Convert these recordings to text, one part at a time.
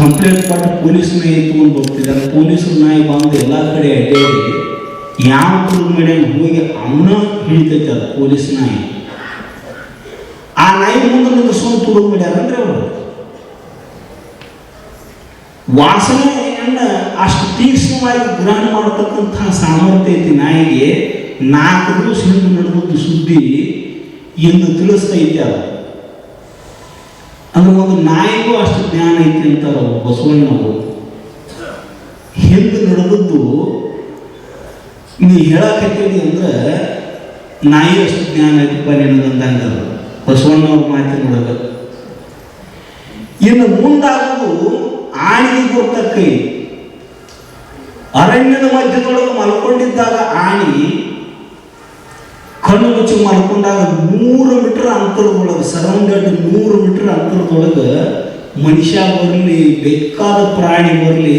Complaint ಕೊಟ್ಟು police ನಾಯಿ ಎತ್ಕೊಂಡು ಹೋಗ್ತಿದ್ದಾರೆ. ಪೊಲೀಸರು ನಾಯಿ ಬಂದು ಎಲ್ಲ ಕಡೆ ಅಡ್ಡಾಡಿ ಯಾವ ಮಾಡ್ಯಾನ ಹೋಗಿ ಅವನ ಹಿಡಿತೈತೆ ಅದು ಪೊಲೀಸ್ ನಾಯಿ. ಆ ನಾಯಿ ಮುಂದೆ ನಿಂದ್ರಿಸ್ಕೊಂಡು ಸ್ವಂತ ಮಾಡ್ಯಾರ ಅಂದ್ರೆ ಅವರು. ವಾಸನೆಯನ್ನ ಅಷ್ಟು ತೀಕ್ಷ್ಣವಾಗಿ ಗ್ರಹಣ ಮಾಡತಕ್ಕಂತಹ ಸಾಮರ್ಥ್ಯ ಐತಿ ನಾಯಿಗೆ. ನಾಲ್ಕು ದಿವಸ ಹಿಂದೆ ನಡೆದ ಸುದ್ದಿ ಎಂದು ತಿಳಿಸ್ತೈತಿ ಅದು. ಅಂದ್ರೆ ಒಂದು ನಾಯಿಗೂ ಅಷ್ಟು ಜ್ಞಾನ ಐತಿ ಅಂತಾರ ಅವ್ರು. ಬಸವಣ್ಣವರು ಹಿಂದೆ ನಡೆದದ್ದು? ನೀ ಹೇಳಕತ್ತೀವಿ ಅಂದ್ರೆ ನಾಯಿ ಅಷ್ಟು ಜ್ಞಾನ ಐತಿಪ್ಪ ನಿನಗಂದಂಗ ಬಸವಣ್ಣವ್ರ ಮಾತಿನೊಳಗೆ ಇನ್ನು ಮುಂದಾಗುವುದು ಆಣಿಗೆ ಗುರ್ತಕ್ಕೈ ಅರಣ್ಯದ ಮಧ್ಯದೊಳಗೆ ಮಲ್ಕೊಂಡಿದ್ದಾಗ ಆಣಿ ಕಣ್ಣು ಮುಚ್ಚಿ ಮಲ್ಕೊಂಡಾಗ ನೂರು ಮೀಟರ್ ಅಂತರದೊಳಗೆ ಸರೌಂಡೆಡ್ ನೂರು ಮೀಟರ್ ಅಂತರದೊಳಗೆ ಮನುಷ್ಯ ಬರಲಿ, ಬೇಕಾದ ಪ್ರಾಣಿ ಬರಲಿ,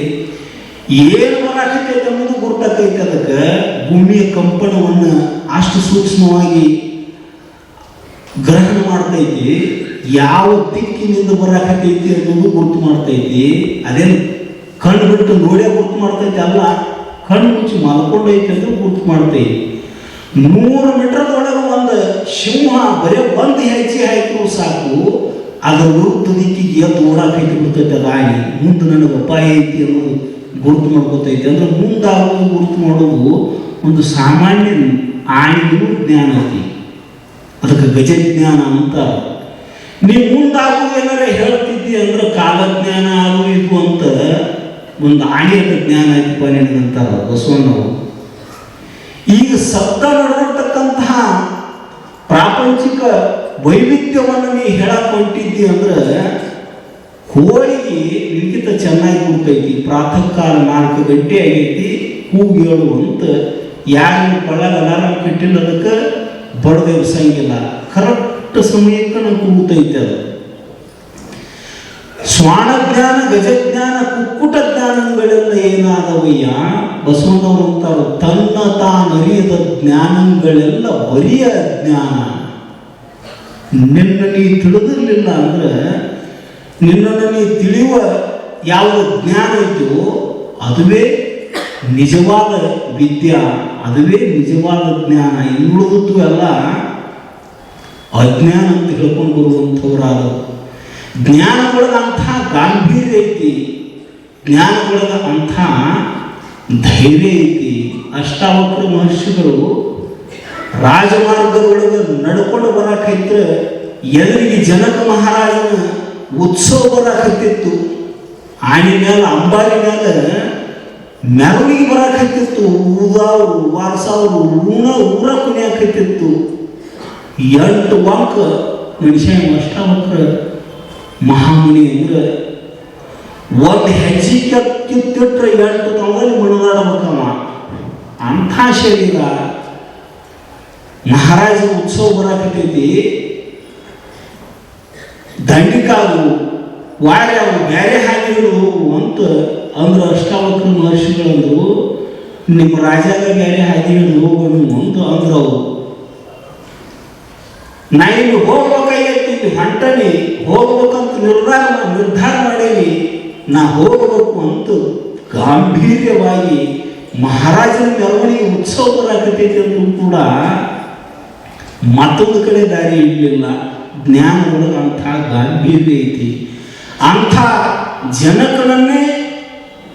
ಏನು ಬರಾಕತೈತೆ ಅನ್ನೋದು ಗುರುತಾಕೈತೆ ಅದಕ್ಕೆ ಭೂಮಿಯ ಕಂಪನವನ್ನು ಅಷ್ಟು ಸೂಕ್ಷ್ಮವಾಗಿ ಗ್ರಹಣ ಮಾಡ್ತೈತಿ. ಯಾವ ದಿಕ್ಕಿನಿಂದ ಬರಾಕತೈತಿ ಅನ್ನೋದು ಗುರುತು ಮಾಡ್ತೈತಿ. ಅದೇನು ಕಣ್ಣು ಬಿಟ್ಟು ನೋಡೇ ಗುರುತು ಮಾಡ್ತೈತಿ ಅಲ್ಲ, ಕಣ್ಣು ಮುಚ್ಚಿ ಮಲ್ಕೊಂಡೈತೆ ಅಂದ್ರೆ ಗುರುತು ಮಾಡ್ತೈತಿ. ನೂರು ಮೀಟರ್ದೊಳಗೆ ಒಂದು ಸಿಂಹ, ಬರೇ ಬಂದು ಹೆಜ್ಜೆ ಹಾಕಿದ್ರು ಸಾಕು. ಅದರ ಗುರುತು ದಿಕ್ಕಿಗೆ ಎದ್ದು ಓಡಾಕೈತಿ ಬಿಡ್ತೈತೆ ರಾಯಿ ಮುಂದೆ ನನಗೆ ಅಪಾಯ ಐತಿ ಅನ್ನೋದು ಗುರುತು ಮಾಡ್ಕೊತೈತಿ. ಅಂದ್ರೆ ಮುಂದಾಗೋದು ಗುರುತು ಮಾಡೋದು ಒಂದು ಸಾಮಾನ್ಯ ಆಣಿಗೂ ಜ್ಞಾನ ಐತಿ. ಅದಕ್ಕೆ ಗಜಜ್ಞಾನ ಅಂತ. ನೀವು ಮುಂದಾಗು ಏನಾರ ಹೇಳ್ತಿದ್ದಿ ಅಂದ್ರೆ ಕಾಲಜ್ಞಾನ ಅದು ಇದು ಅಂತ. ಒಂದು ಆಣಿಯದ ಜ್ಞಾನ ಐತಿ ನಿನಗಂತಾರ ಬಸವಣ್ಣವರು. ಈಗ ಸತ್ತ ನಡೆದಿರ್ತಕ್ಕಂತಹ ಪ್ರಾಪಂಚಿಕ ವೈವಿಧ್ಯವನ್ನು ನೀ ಹೇಳಕ್ ಹೊಂಟಿದ್ದಿ ಅಂದ್ರೆ ಹೋಳಿಗೆ ನಿಲ್ಕಿತ ಚೆನ್ನಾಗಿ ಕೊಡ್ತೈತಿ ಪ್ರಾತಃ ಕಾಲ ನಾಲ್ಕು ಗಂಟೆ ಆಗೈತಿ, ಕೂಗು ಹೇಳು ಅಂತ ಯಾರು ಕೊಳ್ಳಾಗ ಅಲಾರಾಮ್ ಕಟ್ಟಿಲ್ಲ ಅದಕ್ಕೆ ಬಡದೇವ್ ಸಂಗಿಲ್ಲ. ಕರೆಕ್ಟ್ ಸಮಯಕ್ಕೆ ನಂಗೆ ಕೂಗುತ್ತೈತೆ ಅದು. ಜ್ಞಾನ ಗಜಜ್ಞಾನ ಕುಕ್ಕುಟ ಜ್ಞಾನಗಳೆಲ್ಲ ಏನಾದವಯ್ಯ ಬಸವನವರು ತನ್ನ ತಾನರಿಯದ ಜ್ಞಾನಗಳೆಲ್ಲ ಬರಿಯ ಜ್ಞಾನ. ನಿನ್ನ ನೀ ತಿಳಿದಿರಲಿಲ್ಲ ಅಂದ್ರೆ ನಿನ್ನನ್ನು ನೀ ತಿಳಿಯುವ ಯಾವ ಜ್ಞಾನ ಇದೆಯೋ ಅದುವೇ ನಿಜವಾದ ವಿದ್ಯಾ, ಅದುವೇ ನಿಜವಾದ ಜ್ಞಾನ. ಇನ್ನುಳಿದದ್ದು ಎಲ್ಲ ಅಜ್ಞಾನ ಅಂತ ಹೇಳ್ಕೊಂಡು ಬರುವಂಥವ್ರಾದರು ಜ್ಞಾನಗೊಳಗ ಅಂಥ ಗಾಂಭೀರ್ಯ ಐತಿ. ಜ್ಞಾನಗೊಳಗ ಅಂಥ ಧೈರ್ಯ ಐತಿ. ಅಷ್ಟಾವಕ್ರ ಮಹರ್ಷಿಗಳು ರಾಜಮಾರ್ಗದೊಳಗೆ ನಡ್ಕೊಂಡು ಬರಕೈತ್ರ ಎದುರಿಗೆ ಜನಕ ಮಹಾರಾಜನ ಉತ್ಸವ ಬರಕತ್ತಿತ್ತು. ಆನೆ ಮೇಲೆ ಅಂಬಾರಿ ಮೇಲೆ ಮೆರವಣಿಗೆ ಬರಕತ್ತಿತ್ತು. ಊದಾವ್ರು ವಾರಸಾವ್ರು ಊಣ ಊರ ಕುಣಿಯಾಕತ್ತಿತ್ತು. ಎಂಟು ವಾಕ್ ಮನುಷ್ಯ ಅಷ್ಟಾವಕ್ರ ಮಹಾಮುನಿ ಅಂದ್ರೆ, ಒಂದು ಹೆಜ್ಜೆ ಕಿತ್ತಿಟ್ರೆ ಎಂಟು ತೊಂದಲ್ಲಿ ಮಣದಾಡಬೇಕಮ್ಮ ಅಂಥ ಶರೀರ ಮಹಾರಾಜ ಉತ್ಸವ ಬರಕತ್ತೈತಿ. ದಂಡಿಕಾಲು ವಾರೆ ಅವು ಬೇರೆ ಹಾಕಿದ್ರು ಅಂತ ಅಂದ್ರೆ ಅಷ್ಟಾವಕ್ರ ಮಹರ್ಷಿಗಳಂದ್ರು, ನಿಮ್ಮ ರಾಜಾಗ ಬೇರೆ ಹಾಕಿದ್ರು ಹೋಗೋಣ ಅಂತ ಅಂದ್ರವು. ನಾ ಇಲ್ಲಿ ಹೋಗ್ಬೇಕಾಗೈತಿ ಇಲ್ಲಿ ಹೊಂಟನಿ ಹೋಗ್ಬೇಕಂತ ನಿರ್ಧಾರ ನಿರ್ಧಾರ ಮಾಡೇನಿ, ನಾ ಹೋಗಬೇಕು ಅಂತ ಗಾಂಭೀರ್ಯವಾಗಿ ಮಹಾರಾಜನ ಮೆರವಣಿಗೆ ಉತ್ಸವ ಅಂದ್ರೂ ಕೂಡ ಮತ್ತೊಂದು ಕಡೆ ದಾರಿ ಇರಲಿಲ್ಲ. ಜ್ಞಾನದೊಳಗೆ ಅಂಥ ಗಾಂಭೀರ್ಯ ಐತಿ. ಅಂಥ ಜನಗಳನ್ನೇ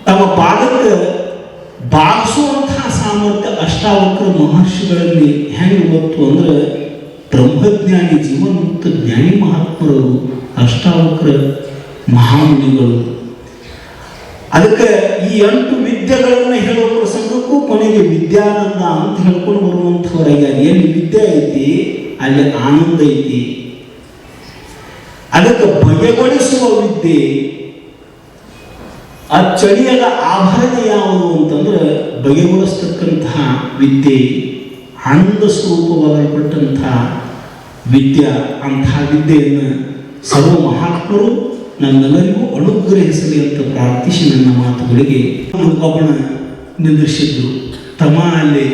ತಮ್ಮ ಪಾದಕ್ಕೆ ಬಾಗಿಸುವಂತಹ ಸಾಮರ್ಥ್ಯ ಅಷ್ಟಾವಕ್ರ ಮಹರ್ಷಿಗಳಲ್ಲಿ ಹೆಂಗೆ ಗೊತ್ತು ಅಂದ್ರೆ ಬ್ರಹ್ಮಜ್ಞಾನಿ ಜೀವನ್ಮುಕ್ತ ಜ್ಞಾನಿ ಮಹಾತ್ಮರು, ಅಷ್ಟಾವಕ್ರ ಮಹಾಮುನಿಗಳು. ಅದಕ್ಕೆ ಈ ಎಂಟು ವಿದ್ಯೆಗಳನ್ನು ಹೇಳುವ ಪ್ರಸಂಗಕ್ಕೂ ಕೊನೆಗೆ ವಿದ್ಯಾನಂದ ಅಂತ ಹೇಳ್ಕೊಂಡು ಬರುವಂಥವ್ರಾಗ ಎಲ್ಲಿ ವಿದ್ಯೆ ಐತಿ, ಅಲ್ಲಿ ಆನಂದ ಐತಿ. ಅದಕ್ಕೆ ಬಗೆಗೊಳಿಸುವ ವಿದ್ಯೆ, ಆ ಚಳಿಯದ ಆಭರಣ ಯಾವುದು ಅಂತಂದ್ರೆ ಬಗೆಗೊಳಿಸ್ತಕ್ಕಂತಹ ವಿದ್ಯೆ. ಆನಂದ ಸ್ವರೂಪವಾಗಲ್ಪಟ್ಟಂತಹ ವಿದ್ಯಾ ಅಂಥ ವಿದ್ಯೆಯನ್ನು ಸರ್ವ ಮಹಾತ್ಮರು ನನ್ನೆಲ್ಲರಿಗೂ ಅನುಗ್ರಹಿಸಲಿ ಅಂತ ಪ್ರಾರ್ಥಿಸಿ ನನ್ನ ಮಾತುಗಳಿಗೆ ಒಬ್ಬನ ನಿಂದಿಸಿದ್ರು ತಮ್ಮ ಅಲ್ಲಿ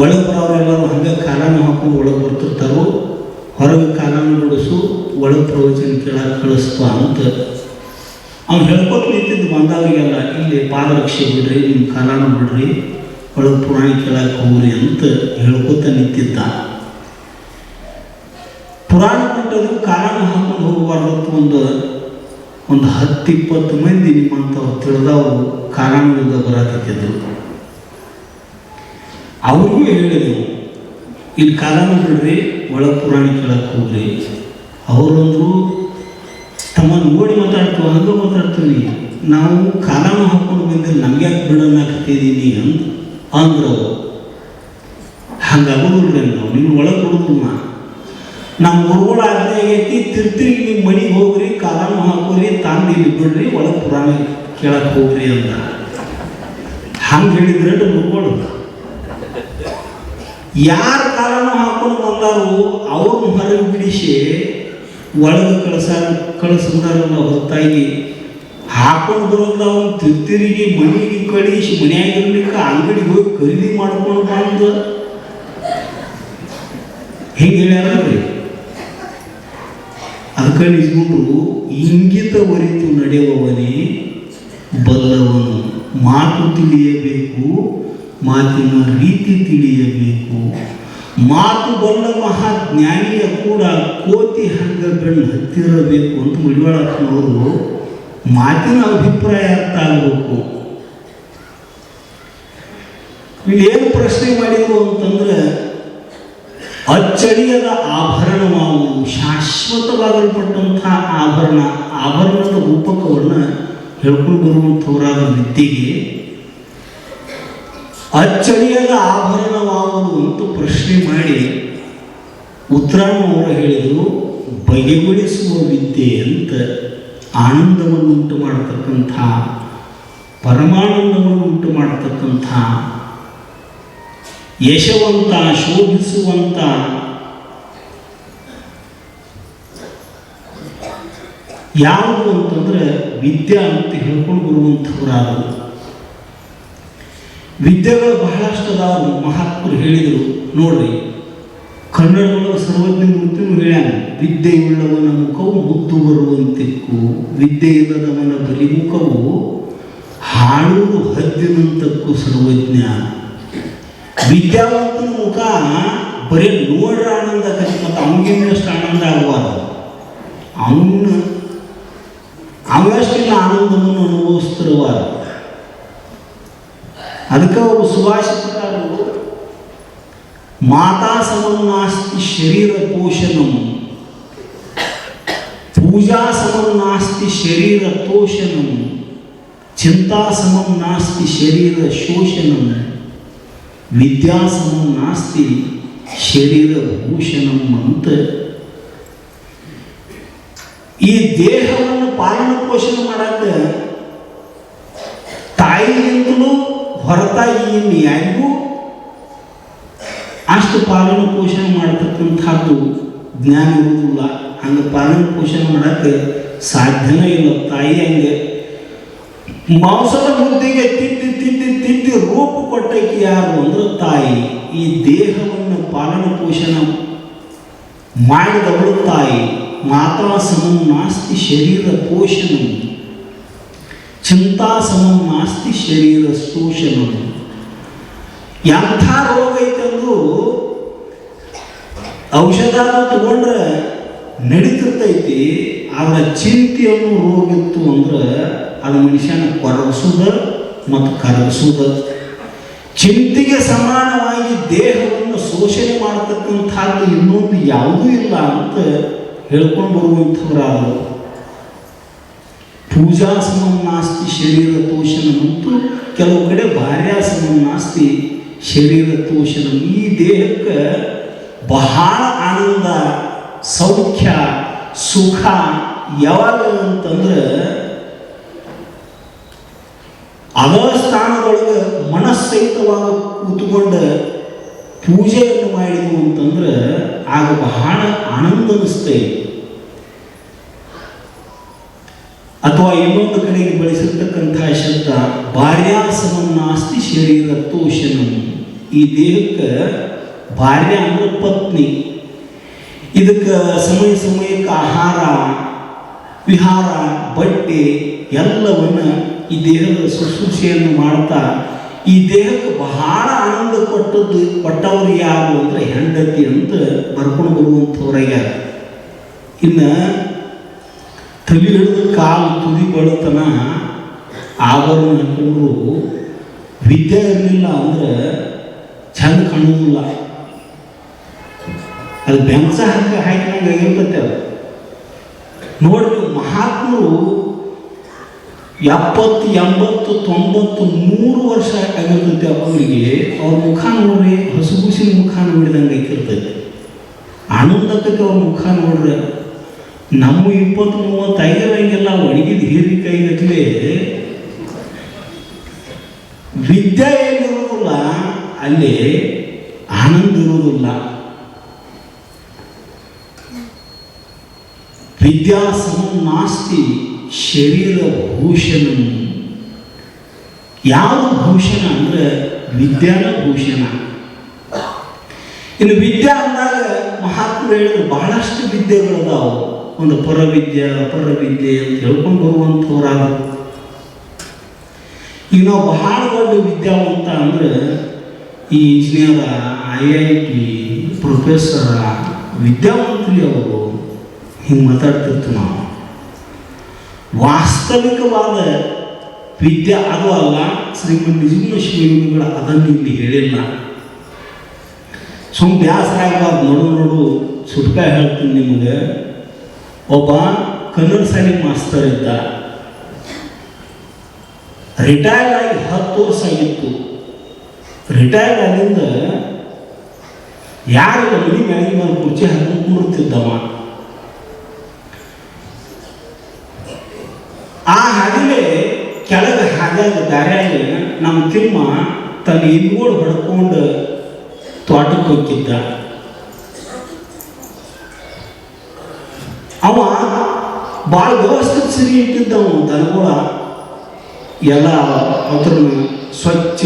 ಒಳಗೆ ಬರೋರೆಲ್ಲರೂ ಹಂಗೆ ಕಾಲಾನು ಹಾಕೊಂಡು ಒಳಗೆ ಬರ್ತಿರ್ತಾರೋ, ಹೊರಗೆ ಕಾಲಾನು ನಡೆಸು, ಒಳಗೆ ಪ್ರವಚನ ಕೇಳಕ್ಕೆ ಕಳಿಸ್ತು ಅಂತ. ಅವ್ನು ಹೇಳ್ಕೊಟ್ಟು ನಿಂತಿದ್ದು ಬಂದವರಿಗೆಲ್ಲ, ಇಲ್ಲಿ ಪಾದರಕ್ಷೆ ಬಿಡ್ರಿ, ನಿಮ್ಮ ಕಾಲಾನು ಬಿಡ್ರಿ. ಒಳಗೆ ಪುರಾಣ ಕೇಳಕ್ಕೆ ಹೋಗ್ರಿ ಅಂತ ಹೇಳ್ಕೊತ ನಿಂತಿದ್ದ. ಪುರಾಣ ಕೊಟ್ಟದು ಕಾರಣ ಹಾಕೊಂಡು ಹೋಗಬಾರ್ದು ಒಂದು ಒಂದು ಹತ್ತು ಇಪ್ಪತ್ತು ಮಂದಿ ನಿಮ್ಮಂಥವ್ರು ತಿಳಿದವರು ಕಾರಣದಿಂದ ಬರತಿದ್ದರು ಅವ್ರಿಗೂ ಹೇಳಿದೆವು ಇಲ್ಲಿ ಕಾರಣ ಬಿಡ್ರಿ ಒಳ ಪುರಾಣ ಕೇಳಕ್ಕೆ ಹೋಗ್ರಿ. ಅವರೊಂದು ತಮ್ಮ ನೋಡಿ ಮಾತಾಡ್ತೀವಿ, ಹಂಗೆ ಮಾತಾಡ್ತೀವಿ. ನಾವು ಕಾರಣ ಹಾಕೊಂಡು ಬಂದಿಲ್ಲ ನಮ್ಗೆ ಯಾಕೆ ಬಿಡೋಣ ಅಂತ ಅಂದ್ರು ಹಂಗಾಗ್ರಿ ನಾವು ನಿನ್ನ ಒಳಗೆ ಕೊಡೋದಿಲ್ಲ ನಮ್ಮ ಗುರುಗಳ ಆಜ್ಞೆ ಆಗೈತಿ ತಿರ್ತಿರಿಗೆ ನಿಮ್ಮ ಮನೆಗೆ ಹೋಗ್ರಿ ಕಾಲಾನು ಹಾಕೋರಿ, ತಂದು ಬಿಡ್ರಿ, ಒಳಗೆ ಪುರಾಣ ಕೇಳಕ್ಕೆ ಹೋಗ್ರಿ ಅಂತ ಹಂಗೆ ಹೇಳಿದ್ರೆ ಗುರುಗಳು ಯಾರ ಕಾಲನು ಹಾಕೊಂಡು ಬಂದಾರು, ಅವ್ರ ಹೊರಗೆ ಬಿಡಿಸಿ, ಒಳಗೆ ಕಳಸ ಕಳಿಸಿದಾರಲ್ಲ ಹೊರತಾಗಿ ಹಾಕೊಂಡು ಬರೋದು ಅವ್ನು ತಿರ್ತಿರಿಗೆ ಮನೆಗೆ ಕಳಿಸಿ ಮನೆಯಾಗಿರ್ಲಿಕ್ಕೆ ಅಂಗಡಿಗೆ ಹೋಗಿ ಖರೀದಿ ಮಾಡ್ಕೊಂಡು ಬಂದು. ಹಿಂಗೆ ಹೇಳ್ಯಾರೀ ಅದಕ್ಕೆ ನಿಜಗೊಂಡು ಇಂಗಿತ ಒರಿತು ನಡೆಯುವವನೇ ಬಲ್ಲವನು ಮಾತು ತಿಳಿಯಬೇಕು, ಮಾತಿನ ರೀತಿ ತಿಳಿಯಬೇಕು. ಮಾತು ಬಲ್ಲ ಮಹಾಜ್ಞಾನಿಯ ಕೂಡ ಕೋತಿ ಹಂಗ ಬೆಣ್ಣು ಹತ್ತಿರಬೇಕು ಅಂತ ಮುಡಿವಾಳಪ್ಪನವರು ಮಾತಿನ ಅಭಿಪ್ರಾಯ ಅರ್ಥ ಆಗಬೇಕು. ಏನು ಪ್ರಶ್ನೆ ಮಾಡಿದ್ರು ಅಂತಂದ್ರೆ, ಅಚ್ಚಳಿಯದ ಆಭರಣವಾವು ಶಾಶ್ವತವಾಗಲ್ಪಟ್ಟಂತಹ ಆಭರಣ, ಆಭರಣದ ರೂಪಕವನ್ನು ಹೇಳ್ಕೊಂಡು ಬರುವಂಥವರಾದ ವಿದ್ಯೆಗೆ ಅಚ್ಚಳಿಯದ ಆಭರಣವಾಗುವುದು ಅಂತ ಪ್ರಶ್ನೆ ಮಾಡಿ ಉತ್ತರವನ್ನು ಅವರು ಹೇಳಿದರು, ಬಗೆಗೊಳಿಸುವ ವಿದ್ಯೆ ಅಂತ. ಆನಂದವನ್ನು ಉಂಟು ಮಾಡತಕ್ಕಂಥ ಪರಮಾನಂದವನ್ನು ಉಂಟು ಮಾಡತಕ್ಕಂಥ ಯಶವಂತ ಶೋಭಿಸುವಂಥ ಯಾವುದು ಅಂತಂದ್ರೆ ವಿದ್ಯಾ ಅಂತ ಹೇಳ್ಕೊಂಡು ಬರುವಂಥವರಾದರು. ವಿದ್ಯೆಗಳು ಬಹಳಷ್ಟು ಅದಾದ ಮಹಾತ್ಮರು ಹೇಳಿದರು. ನೋಡ್ರಿ ಕನ್ನಡದೊಳಗೆ ಸರ್ವಜ್ಞ ಮೂರ್ತಿನೂ ಹೇಳ್ಯಾನ ವಿದ್ಯೆಯುಳ್ಳವನ ಮುಖವು ಮುತ್ತು ಬರುವಂತಿಕ್ಕು ವಿದ್ಯೆ ಇಲ್ಲದವನ ಬಲಿಮುಖವು ಹಾಡುವುದು ಹದ್ದಿನಂತಕ್ಕೂ ಸರ್ವಜ್ಞ. ವಿದ್ಯಾವಂತನ ಮುಖ ಬರೀ ನೋಡ್ರ ಆನಂದ ಆಕತಿ ಮತ್ತು ಅವನಿಗಿನ್ನಷ್ಟು ಆನಂದ ಆಗಬಾರ್ದು. ಅವನ ಅವಷ್ಟಿನ ಆನಂದವನ್ನು ಅನುಭವಿಸ್ತಿರಬಾರ್ದು ಅದಕ್ಕೆ ಅವರು ಸುಭಾಷಿತಕಾರರು ಮಾತಾ ಸಮನ್ನಾಸ್ತಿ ನಾಸ್ತಿ ಶರೀರ ಪೋಷಣಂ. ಪೂಜಾ ಸಮನ್ನಾಸ್ತಿ ನಾಸ್ತಿ ಶರೀರ ತೋಷಣಂ ಚಿಂತಾ ಸಮಂ ನಾಸ್ತಿ ಶರೀರ ಶೋಷಣಂ. ವಿದ್ಯಾ ಸಮಂ ನಾಸ್ತಿ ಶರೀರ ಭೂಷಣಂ ಅಂತ. ಈ ದೇಹವನ್ನು ಪಾಲನ ಪೋಷಣೆ ಮಾಡಾಕ ತಾಯಿಗಿಂತಲೂ ಹೊರತಾಗಿ ಇನ್ನು ಯಾರಿಗೂ ಅಷ್ಟು ಪಾಲನ ಪೋಷಣೆ ಮಾಡ್ತಕ್ಕಂಥದ್ದು ಜ್ಞಾನ ಇರುವುದಿಲ್ಲ. ಹಂಗೆ ಪಾಲನ ಪೋಷಣೆ ಮಾಡಕ್ಕೆ ಸಾಧ್ಯನೇ ಇಲ್ಲ. ತಾಯಿ ಹಂಗೆ ಮಾಂಸದ ಮುದ್ದೆಗೆ ತಿದ್ದಿ ತಿದ್ದಿ ತಿದ್ದಿ ರೂಪ ಕೊಟ್ಟಕ್ಕೆ ಯಾರು ಅಂದ್ರೆ ತಾಯಿ. ಈ ದೇಹವನ್ನು ಪಾಲನ ಪೋಷಣೆ ಮಾಡಿದವಳು ತಾಯಿ. ಮಾತಾ ಸಮಂ ನಾಸ್ತಿ ಶರೀರ ಪೋಷಣಂ. ಚಿಂತಾ ಸಮಂ ನಾಸ್ತಿ ಶರೀರ ಶೋಷಣಂ ಎಂಥ ರೋಗ ಐತಂದ್ರು ಔಷಧ ತಗೊಂಡ್ರೆ ನಡೀತಿರ್ತೈತಿ, ಆದ್ರೆ ಚಿಂತೆಯನ್ನು ರೋಗ ಇತ್ತು ಅಂದ್ರೆ ಅದು ಮನುಷ್ಯನ ಕೊರಗಿಸುದ ಮತ್ತು ಕರಗಿಸುದ. ಚಿಂತೆಗೆ ಸಮಾನವಾಗಿ ದೇಹವನ್ನು ಶೋಷಣೆ ಮಾಡತಕ್ಕಂಥದ್ದು ಇನ್ನೊಂದು ಯಾವುದೂ ಇಲ್ಲ ಅಂತ ಹೇಳ್ಕೊಂಡು ಬರುವಂಥವ್ರಾದರು. ಪೂಜಾ ಸಮಂ ನಾಸ್ತಿ ಶರೀರ ತೋಷಣ ಮತ್ತು ಕೆಲವು ಕಡೆ ಭಾರ್ಯಾಸಮಂ ನಾಸ್ತಿ ಶರೀರ ತೋಷಣ ಈ ದೇಹಕ್ಕೆ ಬಹಳ ಆನಂದ, ಸೌಖ್ಯ, ಸುಖ ಯಾವಾಗ ಅಂತಂದ್ರೆ ಅದರ ಸ್ಥಾನದೊಳಗೆ ಮನಸ್ಸಹಿತವಾಗಿ ಕೂತ್ಕೊಂಡು ಪೂಜೆಯನ್ನು ಮಾಡಿದ್ವು ಅಂತಂದ್ರೆ ಆಗ ಬಹಳ ಆನಂದ ಅನಿಸ್ತೈತೆ ಅಥವಾ ಇನ್ನೊಂದು ಕಡೆಗೆ ಬಳಸಿರ್ತಕ್ಕಂತಹ ಶಬ್ದ ಭಾರ್ಯಾಸಮಂ ಆಸ್ತಿ ಶರೀರ ತೋಷಣಂ ಈ ದೇಹಕ್ಕೆ ಭಾರ್ಯ ಅಂದ್ರೆ ಪತ್ನಿ. ಇದಕ್ಕೆ ಸಮಯ ಸಮಯಕ್ಕೆ ಆಹಾರ, ವಿಹಾರ, ಬಟ್ಟೆ ಎಲ್ಲವನ್ನು ಈ ದೇಹದ ಶುಶ್ರೂಷೆಯನ್ನು ಮಾಡ್ತಾ, ಈ ದೇಹಕ್ಕೆ ಬಹಳ ಆನಂದ ಕೊಟ್ಟದ್ದು ಕೊಟ್ಟವರು ಯಾರು ಅಂದ್ರೆ ಹೆಂಡತಿ ಅಂತ ಬರ್ಕೊಂಡು ಬರುವಂಥವ್ರಾಗ್ಯಾರ ಇನ್ನು ತಲೆ ಹಿಡಿದು ಕಾಲು ತುದಿ ಬಡತನ ಆಭರಣ ಹಾಕೊಂಡ್ರು ವಿದ್ಯೆ ಇರಲಿಲ್ಲ ಅಂದ್ರೆ ಚಂದ ಕಾಣುವುದಿಲ್ಲ ಅದು ಬೆಂಸ ಹಾಕಿ ಹಾಕಿದಂಗೆ ಆಗಿರ್ತೈತೆ ಅದು. ನೋಡ್ರಿ ಮಹಾತ್ಮರು ಎಪ್ಪತ್ತು, ಎಂಬತ್ತು, ತೊಂಬತ್ತು ನೂರು ವರ್ಷ ಆಗಿರ್ತೈತೆ ಅವರಿಗೆ. ಅವ್ರ ಮುಖ ನೋಡ್ರಿ, ಹಸುಗುಸಿನ ಮುಖ ನೋಡಿದಂಗೆ ಆಗಿರ್ತೈತೆ ಆನಂದಕ್ಕೆ ಅವ್ರ ಮುಖ ನೋಡ್ರಿ. ನಮ್ಮ ಇಪ್ಪತ್ತು ಮೂವತ್ತು ಐದರಂಗೆಲ್ಲ ಒಣಗಿದ ಹೀರಿಕಾಯಿಗಟ್ಲೆ ವಿದ್ಯೆ ಅಲ್ಲಿ ಆನಂದ ಇರುವುದಿಲ್ಲ ವಿದ್ಯಾ ನಾಸ್ತಿ ಶರೀರ ಭೂಷಣ. ಯಾವ ಭೂಷಣ ಅಂದ್ರೆ ವಿದ್ಯಾನ ಭೂಷಣ. ಇನ್ನು ವಿದ್ಯಾ ಅಂದಾಗ ಮಹಾತ್ಮರು ಹೇಳಿದ್ರು ಬಹಳಷ್ಟು ವಿದ್ಯೆಗಳಿದಾವು. ಒಂದು ಪರವಿದ್ಯೆ ಅಪರ ವಿದ್ಯೆ ಅಂತ ಹೇಳ್ಕೊಂಡು ಬರುವಂಥವ್ರಾದ್ರು. ನಾವು ಬಹಳ ದೊಡ್ಡ ವಿದ್ಯಾವಂತ ಅಂದ್ರೆ ಈ engineer, I I T professor ವಿದ್ಯಾವಂತರಿ ಅವರು ಹಿಂಗೆ ಮಾತಾಡ್ತಿರ್ತೀವಿ ನಾವು. ವಾಸ್ತವಿಕವಾದ ವಿದ್ಯೆ ಅದು ಅಲ್ಲ, ಶ್ರೀಮಂತ ನಿಜಗುಣ ಶಿವಯೋಗಿಗಳ ಅದನ್ನು ಇಲ್ಲಿ ಹೇಳಿಲ್ಲ. ಸುಮ್ ಬ್ಯಾಸರ ಆಗಬಾರ್ದು, ನೋಡು ನೋಡು, ಸುಟ್ಕ ಹೇಳ್ತೀನಿ ನಿಮಗೆ. ಒಬ್ಬ ಕನ್ನಡ ಶಾಲೆ ಮಾಸ್ತರ್ ಇದ್ದ. ರಿಟೈರ್ಡ್ ಆಗಿ ಹತ್ತು ವರ್ಷ ಆಗಿತ್ತು. ರಿಟೈರ್ಡ್ ಆಗಿಂದ ಯಾರು ಮನಿ ಮ್ಯಾಗಿ ಮೇಲೆ ಕುರ್ಚಿ ಹಾಕಿ ಕುಂಡಿರ್ತಿದ್ದವ ಆ ಹಗಲೇ ಕೆಳಗೆ ಹಾಗಾಗಿ ದಾರ್ಯಾಗ ನಮ್ಮ ತಿಮ್ಮ ತನ್ನ ಇನ್ಗೋಡು ಹೊಡ್ಕೊಂಡು ತೋಟಕ್ಕೆ ಹೋಗಿದ್ದ. ಅವ ಭಾಳ ವ್ಯವಸ್ಥಿತ ಸಿರಿ ಇಟ್ಟಿದ್ದವ, ದನಗಳ ಎಲ್ಲ ಅದ್ರ ಸ್ವಚ್ಛ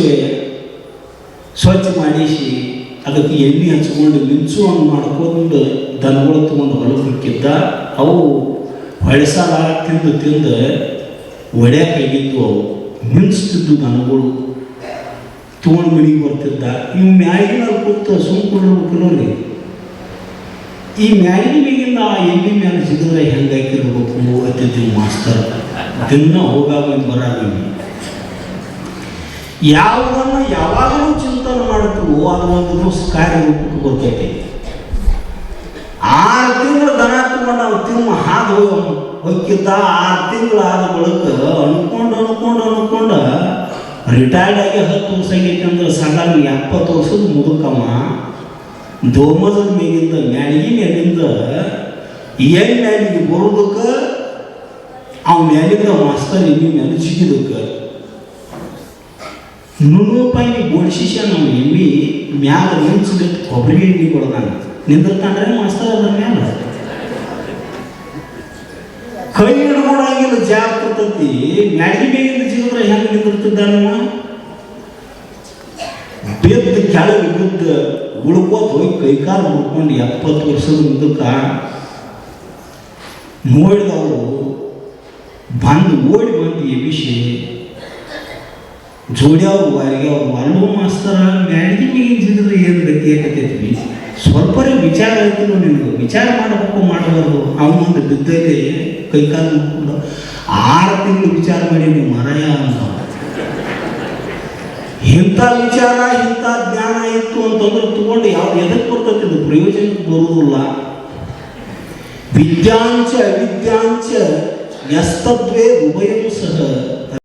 ಸ್ವಚ್ಛ ಮಾಡಿಸಿ ಅದಕ್ಕೆ ಎಣ್ಣೆ ಹಚ್ಕೊಂಡು ಮಿಂಚುವಂಗೆ ಮಾಡ್ಕೊಂಡು ದನಗಳು ತೊಗೊಂಡು ಹೊಲಕ್ಕೆ ಅವು ಹೊಳೆಸಾಲ ತಿಂದು ತಿಂದು ಒಡ್ಯಾಕಾಗಿತ್ತು ಅವು. ಮಿಂಚ್ತಿದ್ದು ದನಗಳು. ತೊಗೊಂಡು ಮನೆಗೆ ಬರ್ತಿದ್ದ. ಇವು ಮ್ಯಾಗಿನ ಕೂತು ಸುಮ್ಕೊಂಡಿರ್ಬೇಕಲ್ಲ ಈ ಮ್ಯಾಗಿನ ಆ ಎಣ್ಣೆ ಮ್ಯಾಲ ಸಿಗಿದ್ರೆ ಹೆಂಗಾಕಿರ್ಬೇಕು ಅತಿಥಿ ಮಾಸ್ತರ್ ದಿನ ಹೋಗಾಗ ಬರಾಗ ಯಾವುದನ್ನ ಯಾವಾಗಲೂ ಚಿಂತನೆ ಮಾಡುತ್ತೋ ಅದು ಒಂದು ದಿವಸ ಕಾರ್ಯರೂಪಕ್ಕೆ ಬರ್ತೈತೆ ಆರು ತಿಂಗಳು ದನ ತುಂಬ ನಾವು ತಿಮ್ಮ ಹಾದು ಹೊಕ್ಕಿದ್ದ ಆರು ತಿಂಗಳು ಆದ ಬಳಿಕ ಅನ್ಕೊಂಡು ಅನ್ಕೊಂಡು ಅನ್ಕೊಂಡು ರಿಟೈರ್ಡ್ ಆಗಿ ಹತ್ತು ವರ್ಷ ಆಗೈತೆ ಅಂದ್ರೆ ಸಾಧಾರಣ ಎಪ್ಪತ್ತು ವರ್ಷದ ಮುದುಕಮ್ಮ ದೋಮದ ಮೇಲಿಂದ ಮ್ಯಾಲಿಗೆ ಮೇಲಿಂದ ಏನ್ ಮ್ಯಾಲಿಗೆ ಬರೋದಕ್ಕೆ ಅವ್ನ ಮ್ಯಾಲಿಂದ ಮಾಸ್ತರ್ ಎಮ್ಮಿ ಮ್ಯಾಲೆ ಸಿಗಿದಕ್ಕೆ ನೂರು ಗೋಡ್ ಶಿಷ್ಯ ನಾವು ಎಮ್ಮಿ ಮ್ಯಾಲ ನಿಲ್ಸಿದ ಕೊಬ್ಬರಿ ಎಣ್ಣೆ ಕೊಡ್ದಾನ ನಿಂದಿರ್ತಾನ್ರೆ ಮಾಸ್ತರ್ ಅದ್ರ ಮ್ಯಾಲ. ಕೈ ಹಿಡ್ಕೊಡಂಗಿಲ್ಲ ಕೊಡ್ತತಿ ಮ್ಯಾಗಿ ಮೇಗಿಂದ ಜೀವನ ಹೆಂಗೆ ನಿಂದಿರ್ತಿದ್ದಾನವ? ಬಿದ್ದ ಕೆಳಗೆ ಬಿದ್ದ ಉಳ್ಕೋತ ಹೋಗಿ ಕೈಕಾಲು ಮುಡ್ಕೊಂಡು ಎಪ್ಪತ್ತು ವರ್ಷದ ಮುಂದಕ್ಕ ನೋಡಿದವರು ಬಂದು ಓಡಿ ಬಂದು ಎಬಿಸಿ ಜೋಡ್ಯಾವ್ರು ವಾರಿಗೆ ಅವ್ರು ವಾಲ್ಡು ಮಾಸ್ತರ ಮ್ಯಾಡಿಗೆ ಮೇಗಿನ ಜಿಗಿದ್ರೆ ಏನು ಗತಿ ಆಕತೈತಿ ಸ್ವಲ್ಪರೇ ವಿಚಾರ ಐತಿಲ್ಲ ನಿಮ್ಗೆ ವಿಚಾರ ಮಾಡಬೇಕು, ಮಾಡಬಾರ್ದು. ಅವನೊಂದು ಕೈ ಕೈಕಾಲು ಮುಕ್ಕೊಂಡು ಆರು ತಿಂಗಳು ವಿಚಾರ ಮಾಡಿ ನೀವು ಮರಯ ಅಂತ ಇಂಥ ವಿಚಾರ, ಇಂಥ ಜ್ಞಾನ ಇತ್ತು ಅಂತಂದ್ರೆ ತಗೊಂಡು ಯಾವ್ದು ಎದಕ್ಕೆ ಬರ್ತೈತೆ ಇದು ಪ್ರಯೋಜನಕ್ಕೆ ಬರುವುದಿಲ್ಲ. ವಿದ್ಯಾಂಚ, ಅವಿದ್ಯಾಂಚ ನ್ಯಸ್ತದ್ವೇ ಉಭಯೂ ಸಹ